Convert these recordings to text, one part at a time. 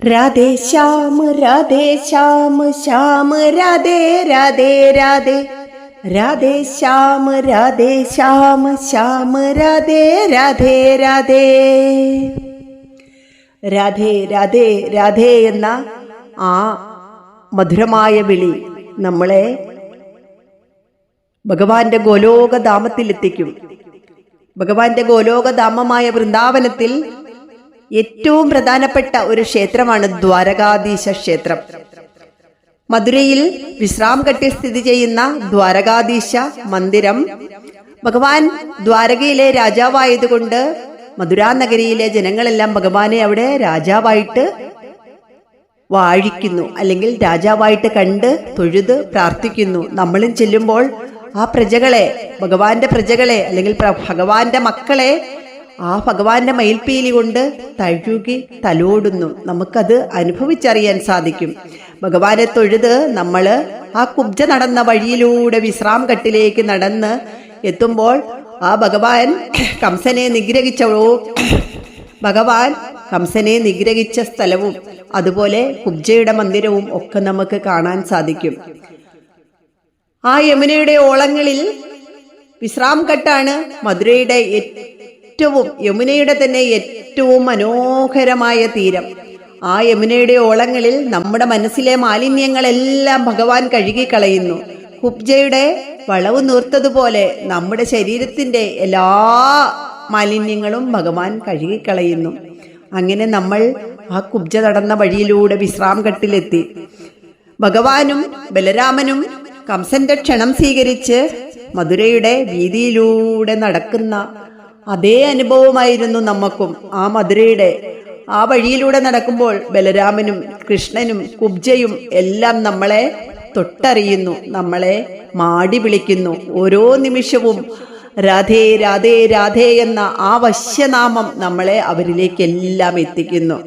രാധേ ശ്യാമ രാധേ ശ്യാമ ശ്യാമ രാധേ രാധേ രാധേ. രാധേ ശ്യാമ രാധേ ശ്യാമ ശ്യാമ രാധേ രാധേ രാധേ. രാധേ രാധേ രാധേ എന്ന ആ മധുരമായ വിളി നമ്മളെ ഭഗവാന്റെ ഗോലോകധാമത്തിലെത്തിക്കും. ഭഗവാന്റെ ഗോലോകധാമമായ വൃന്ദാവനത്തിൽ ഏറ്റവും പ്രധാനപ്പെട്ട ഒരു ക്ഷേത്രമാണ് ദ്വാരകാധീശ ക്ഷേത്രം. മധുരയിൽ വിശ്രാം ഘട്ടിൽ സ്ഥിതി ചെയ്യുന്ന ദ്വാരകാധീശ മന്ദിരം ഭഗവാൻ ദ്വാരകയിലെ രാജാവായതുകൊണ്ട് മധുരാ നഗരിയിലെ ജനങ്ങളെല്ലാം ഭഗവാനെ അവിടെ രാജാവായിട്ട് വാഴിക്കുന്നു. അല്ലെങ്കിൽ രാജാവായിട്ട് കണ്ട് തൊഴുത് പ്രാർത്ഥിക്കുന്നു. നമ്മളും ചെല്ലുമ്പോൾ ആ പ്രജകളെ ഭഗവാന്റെ പ്രജകളെ അല്ലെങ്കിൽ ഭഗവാന്റെ മക്കളെ ആ ഭഗവാന്റെ മയിൽപ്പീലി കൊണ്ട് തഴുകി തലോടുന്നു. നമുക്കത് അനുഭവിച്ചറിയാൻ സാധിക്കും. ഭഗവാനെ തൊഴുത് നമ്മൾ ആ കുബ്ജ നടന്ന വഴിയിലൂടെ വിശ്രാം കട്ടിലേക്ക് നടന്ന് എത്തുമ്പോൾ ആ ഭഗവാൻ കംസനെ നിഗ്രഹിച്ചോ ഭഗവാൻ കംസനെ നിഗ്രഹിച്ച സ്ഥലവും അതുപോലെ കുബ്ജയുടെ മന്ദിരവും ഒക്കെ നമുക്ക് കാണാൻ സാധിക്കും. ആ യമുനയുടെ ഓളങ്ങളിൽ വിശ്രാം ഘട്ടാണ് മധുരയുടെ ഏറ്റവും യമുനയുടെ തന്നെ ഏറ്റവും മനോഹരമായ തീരം. ആ യമുനയുടെ ഓളങ്ങളിൽ നമ്മുടെ മനസ്സിലെ മാലിന്യങ്ങളെല്ലാം ഭഗവാൻ കഴുകിക്കളയുന്നു. കുബ്ജയുടെ വളവ് നൂർത്തതുപോലെ നമ്മുടെ ശരീരത്തിന്റെ എല്ലാ മാലിന്യങ്ങളും ഭഗവാൻ കഴുകിക്കളയുന്നു. അങ്ങനെ നമ്മൾ ആ കുബ്ജ നടന്ന വഴിയിലൂടെ വിശ്രാം ഭഗവാനും ബലരാമനും കംസന്റെ ക്ഷണം സ്വീകരിച്ച് മധുരയുടെ വീതിയിലൂടെ നടക്കുന്ന അതേ അനുഭവമായിരുന്നു നമുക്കും ആ മധുരയുടെ. ആ വഴിയിലൂടെ നടക്കുമ്പോൾ ബലരാമനും കൃഷ്ണനും കുബ്ജയും എല്ലാം നമ്മളെ തൊട്ടറിയുന്നു നമ്മളെ മാടി വിളിക്കുന്നു. ഓരോ നിമിഷവും രാധേ രാധേ രാധേ എന്ന ആ വശ്യനാമം നമ്മളെ അവരിലേക്കെല്ലാം എത്തിക്കുന്നു.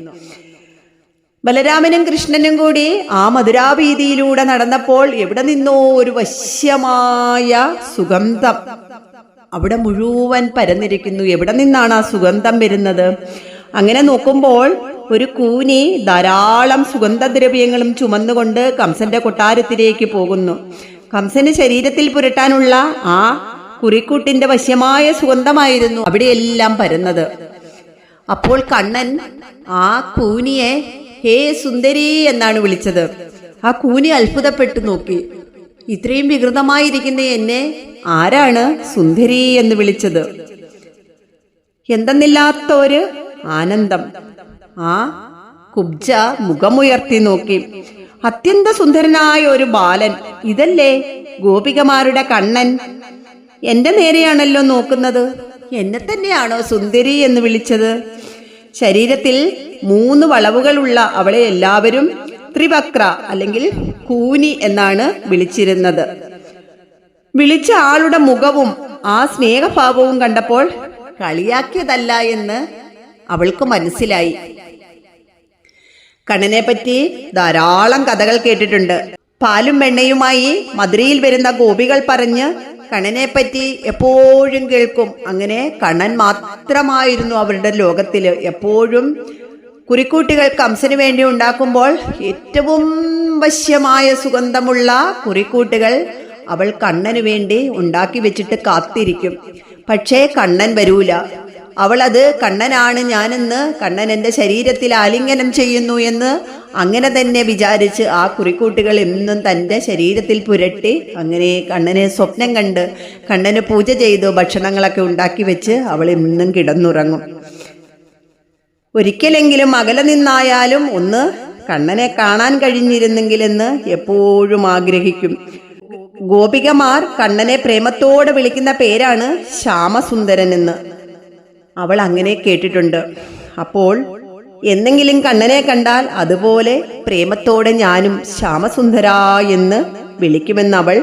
ബലരാമനും കൃഷ്ണനും കൂടി ആ മധുരാവീതിയിലൂടെ നടന്നപ്പോൾ എവിടെ നിന്നോ ഒരു വശ്യമായ സുഗന്ധം അവിടെ മുഴുവൻ പരന്നിരിക്കുന്നു. എവിടെ നിന്നാണ് ആ സുഗന്ധം വരുന്നത്? അങ്ങനെ നോക്കുമ്പോൾ ഒരു കൂനി ധാരാളം സുഗന്ധദ്രവ്യങ്ങളും ചുമന്നുകൊണ്ട് കംസന്റെ കൊട്ടാരത്തിലേക്ക് പോകുന്നു. കംസന് ശരീരത്തിൽ പുരട്ടാനുള്ള ആ കുറിക്കൂട്ടിന്റെ വശ്യമായ സുഗന്ധമായിരുന്നു അവിടെയെല്ലാം പരന്നത്. അപ്പോൾ കണ്ണൻ ആ കൂനിയെ ഹേ സുന്ദരി എന്നാണ് വിളിച്ചത്. ആ കൂനി അത്ഭുതപ്പെട്ടു നോക്കി. ഇത്രയും വികൃതമായിരിക്കുന്ന എന്നെ. ആരാണ് സുന്ദരി എന്ന് വിളിച്ചത്? എന്തെന്നില്ലാത്ത ഒരു ആനന്ദം. ആ കുബ്ജ മുഖമുയർത്തി നോക്കി. അത്യന്ത സുന്ദരനായ ഒരു ബാലൻ. ഇതല്ലേ ഗോപികമാരുടെ കണ്ണൻ? എന്റെ നേരെയാണല്ലോ നോക്കുന്നത്. എന്നെ തന്നെയാണോ സുന്ദരി എന്ന് വിളിച്ചത്? ശരീരത്തിൽ മൂന്ന് വളവുകളുള്ള അവളെ എല്ലാവരും ത്രിവക്ര അല്ലെങ്കിൽ കൂനി എന്നാണ് വിളിച്ചിരുന്നത്. വിളിച്ച ആളുടെ മുഖവും ആ സ്നേഹഭാവവും കണ്ടപ്പോൾ കളിയാക്കിയതല്ല എന്ന് അവൾക്ക് മനസ്സിലായി. കണ്ണനെ പറ്റി ധാരാളം കഥകൾ കേട്ടിട്ടുണ്ട്. പാലും വെണ്ണയുമായി മധുരയിൽ വരുന്ന ഗോപികൾ പറഞ്ഞ് കണ്ണനെ പറ്റി എപ്പോഴും കേൾക്കും. അങ്ങനെ കണ്ണൻ മാത്രമായിരുന്നു അവരുടെ ലോകത്തിൽ എപ്പോഴും കുറിക്കൂട്ടികൾ കംസന് വേണ്ടി ഉണ്ടാക്കുമ്പോൾ ഏറ്റവും വശ്യമായ സുഗന്ധമുള്ള കുറിക്കൂട്ടുകൾ അവൾ കണ്ണന് വേണ്ടി ഉണ്ടാക്കി വെച്ചിട്ട് കാത്തിരിക്കും. പക്ഷേ കണ്ണൻ വരൂല. അവൾ അത് കണ്ണനാണ് ഞാനെന്ന് കണ്ണൻ എന്റെ ശരീരത്തിൽ ആലിംഗനം ചെയ്യുന്നു എന്ന് അങ്ങനെ തന്നെ വിചാരിച്ച് ആ കുറിക്കൂട്ടുകൾ എന്നും തന്റെ ശരീരത്തിൽ പുരട്ടി അങ്ങനെ കണ്ണനെ സ്വപ്നം കണ്ട് കണ്ണന് പൂജ ചെയ്തു ഭക്ഷണങ്ങളൊക്കെ ഉണ്ടാക്കി വെച്ച് അവൾ എന്നും കിടന്നുറങ്ങും. ഒരിക്കലെങ്കിലും അകലെ നിന്നായാലും ഒന്ന് കണ്ണനെ കാണാൻ കഴിഞ്ഞിരുന്നെങ്കിലെന്ന് എപ്പോഴും ആഗ്രഹിക്കും. ഗോപികമാർ കണ്ണനെ പ്രേമത്തോടെ വിളിക്കുന്ന പേരാണ് ശ്യാമസുന്ദരൻ എന്ന് അവൾ അങ്ങനെ കേട്ടിട്ടുണ്ട്. അപ്പോൾ എന്തെങ്കിലും കണ്ണനെ കണ്ടാൽ അതുപോലെ പ്രേമത്തോടെ ഞാനും ശ്യാമസുന്ദര എന്ന് വിളിക്കുമെന്ന് അവൾ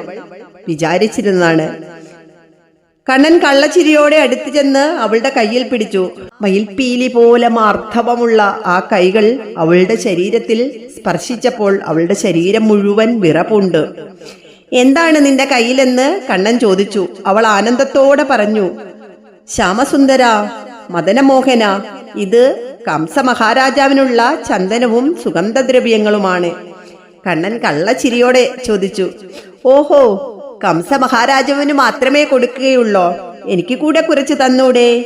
വിചാരിച്ചിരുന്നതാണ്. കണ്ണൻ കള്ളച്ചിരിയോടെ അടുത്തു ചെന്ന് അവളുടെ കയ്യിൽ പിടിച്ചു. മയിൽപ്പീലി പോലെ മാർദ്ധവമുള്ള ആ കൈകൾ അവളുടെ ശരീരത്തിൽ സ്പർശിച്ചപ്പോൾ അവളുടെ ശരീരം മുഴുവൻ വിറപ്പുണ്ട് എന്താണ് നിന്റെ കയ്യിലെന്ന്? കണ്ണൻ ചോദിച്ചു. അവൾ ആനന്ദത്തോടെ പറഞ്ഞു. ശ്യാമസുന്ദര മദനമോഹന ഇത് കംസ മഹാരാജാവിനുള്ള ചന്ദനവും സുഗന്ധദ്രവ്യങ്ങളുമാണ്. കണ്ണൻ കള്ളച്ചിരിയോടെ ചോദിച്ചു. ഓഹോ കംസ മഹാരാജാവിന് മാത്രമേ കൊടുക്കുകയുള്ളോ? എനിക്ക് കൂടെ കുറച്ച് തന്നൂടെ.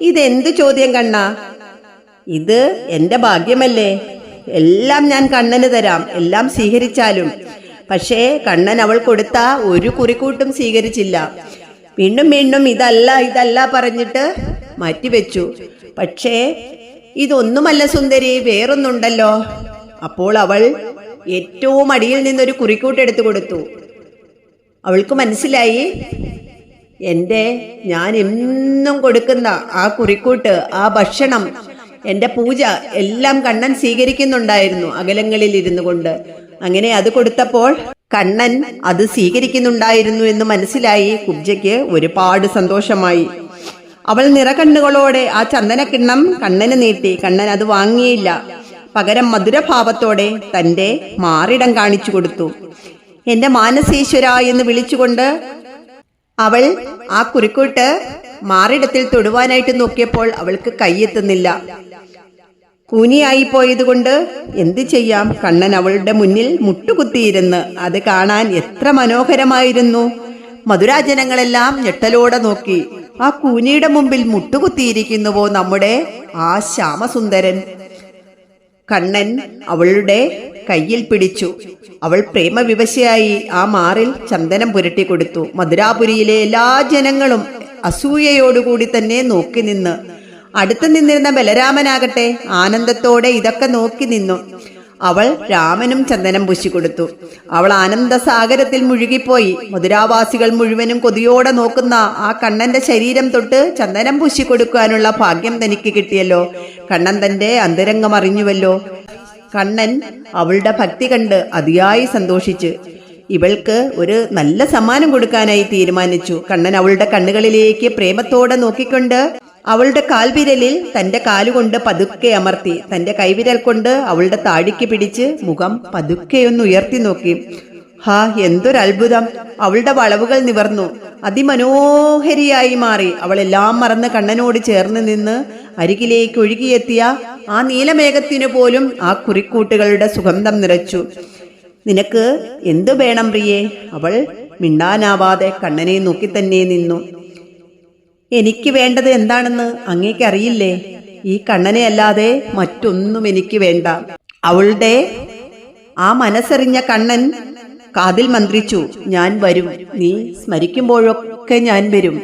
ഇതെന്ത് ചോദ്യം കണ്ണ? ഇത് എന്റെ ഭാഗ്യമല്ലേ? എല്ലാം ഞാൻ കണ്ണന് തരാം. എല്ലാം സ്വീകരിച്ചാലും. പക്ഷേ കണ്ണൻ അവൾ കൊടുത്ത ഒരു കുറിക്കൂട്ടും സ്വീകരിച്ചില്ല. വീണ്ടും വീണ്ടും ഇതല്ല ഇതല്ല പറഞ്ഞിട്ട് മാറ്റിവെച്ചു. പക്ഷേ ഇതൊന്നുമല്ല സുന്ദരി വേറൊന്നുണ്ടല്ലോ. അപ്പോൾ അവൾ ഏറ്റവും അടിയിൽ നിന്നൊരു കുറിക്കൂട്ട് എടുത്തു കൊടുത്തു. അവൾക്ക് മനസ്സിലായി. എന്റെ ഞാൻ എന്നും കൊടുക്കുന്ന ആ കുറിക്കൂട്ട് ആ ഭക്ഷണം എന്റെ പൂജ എല്ലാം കണ്ണൻ സ്വീകരിക്കുന്നുണ്ടായിരുന്നു അകലങ്ങളിൽ ഇരുന്നു കൊണ്ട്. അങ്ങനെ അത് കൊടുത്തപ്പോൾ കണ്ണൻ അത് സ്വീകരിക്കുന്നുണ്ടായിരുന്നു എന്ന് മനസ്സിലായി. കുബ്ജയ്ക്ക് ഒരുപാട് സന്തോഷമായി. അവൾ നിറകണ്ണുകളോടെ ആ ചന്ദനക്കിണ്ണം കണ്ണന് നീട്ടി. കണ്ണൻ അത് വാങ്ങിയില്ല. പകരം മധുരഭാവത്തോടെ തന്റെ മാറിടം കാണിച്ചു കൊടുത്തു. എന്റെ മാനസീശ്വര എന്ന് വിളിച്ചുകൊണ്ട് അവൾ ആ കുരുക്കൂട്ട് മാറിടത്തിൽ തൊടുവാനായിട്ട് നോക്കിയപ്പോൾ അവൾക്ക് കൈയെത്തുന്നില്ല. കൂനിയായി പോയതുകൊണ്ട് എന്ത് ചെയ്യാം? കണ്ണൻ അവളുടെ മുന്നിൽ മുട്ടുകുത്തിയിരുന്ന് അത് കാണാൻ എത്ര മനോഹരമായിരുന്നു. മധുരാജനങ്ങളെല്ലാം ഞെട്ടലോടെ നോക്കി. ആ കൂനിയുടെ മുമ്പിൽ മുട്ടുകുത്തിയിരിക്കുന്നുവോ നമ്മുടെ ആ ശ്യാമസുന്ദരൻ? കണ്ണൻ അവളുടെ കയ്യിൽ പിടിച്ചു. അവൾ പ്രേമവിവശയായി ആ മാറിൽ ചന്ദനം പുരട്ടി കൊടുത്തു. മധുരാപുരിയിലെ എല്ലാ ജനങ്ങളും അസൂയയോടുകൂടി തന്നെ നോക്കി നിന്ന്. അടുത്തു നിന്നിരുന്ന ബലരാമനാകട്ടെ ആനന്ദത്തോടെ ഇതൊക്കെ നോക്കി നിന്നു. അവൾ രാമനും ചന്ദനം പൂശിക്കൊടുത്തു അവൾ ആനന്ദസാഗരത്തിൽ മുഴുകിപ്പോയി. മധുരാവാസികൾ മുഴുവനും കൊതിയോടെ നോക്കുന്ന ആ കണ്ണന്റെ ശരീരം തൊട്ട് ചന്ദനം പൂശിക്കൊടുക്കാനുള്ള ഭാഗ്യം തനിക്ക് കിട്ടിയല്ലോ. കണ്ണൻ തന്റെ അന്തരംഗം അറിഞ്ഞുവല്ലോ. കണ്ണൻ അവളുടെ ഭക്തി കണ്ട് അതിയായി സന്തോഷിച്ച്. ഇവൾക്ക് ഒരു നല്ല സമ്മാനം കൊടുക്കാനായി തീരുമാനിച്ചു. കണ്ണൻ അവളുടെ കണ്ണുകളിലേക്ക് പ്രേമത്തോടെ നോക്കിക്കൊണ്ട് അവളുടെ കാൽവിരലിൽ തന്റെ കാലുകൊണ്ട് പതുക്കെ അമർത്തി തന്റെ കൈവിരൽ കൊണ്ട് അവളുടെ താടിക്ക് പിടിച്ച് മുഖം പതുക്കെ ഒന്ന് ഉയർത്തി നോക്കി. ഹാ എന്തൊരത്ഭുതം. അവളുടെ വളവുകൾ നിവർന്നു. അതിമനോഹരിയായി മാറി. അവളെല്ലാം മറന്ന് കണ്ണനോട് ചേർന്ന് നിന്ന് അരികിലേക്ക് ഒഴുകിയെത്തിയ ആ നീലമേഘത്തിനു പോലും ആ കുറിക്കൂട്ടുകളുടെ സുഗന്ധം നിറച്ചു. നിനക്ക് എന്തു വേണം പ്രിയേ? അവൾ മിണ്ടാനാവാതെ കണ്ണനെ നോക്കി തന്നെ നിന്നു. എനിക്ക് വേണ്ടത് എന്താണെന്ന് അങ്ങേക്ക് അറിയില്ലേ? ഈ കണ്ണനെ അല്ലാതെ മറ്റൊന്നും എനിക്ക് വേണ്ട. അവളുടെ ആ മനസ്സറിഞ്ഞ കണ്ണൻ കാതിൽ മന്ത്രിച്ചു ഞാൻ വരും. നീ സ്മരിക്കുമ്പോഴൊക്കെ ഞാൻ വരും.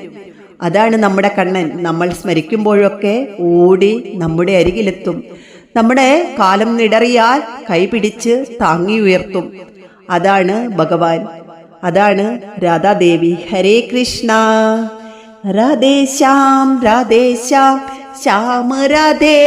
അതാണ് നമ്മുടെ കണ്ണൻ. നമ്മൾ സ്മരിക്കുമ്പോഴൊക്കെ ഓടി നമ്മുടെ അരികിലെത്തും. നമ്മുടെ കാലം നിടറിയാൽ കൈപിടിച്ച് താങ്ങി ഉയർത്തും. അതാണ് ഭഗവാൻ. അതാണ് രാധാദേവി. ഹരേ കൃഷ്ണ. രാധേ ശ്യാം രാധേ ശ്യാം ശ്യാമ രാധേ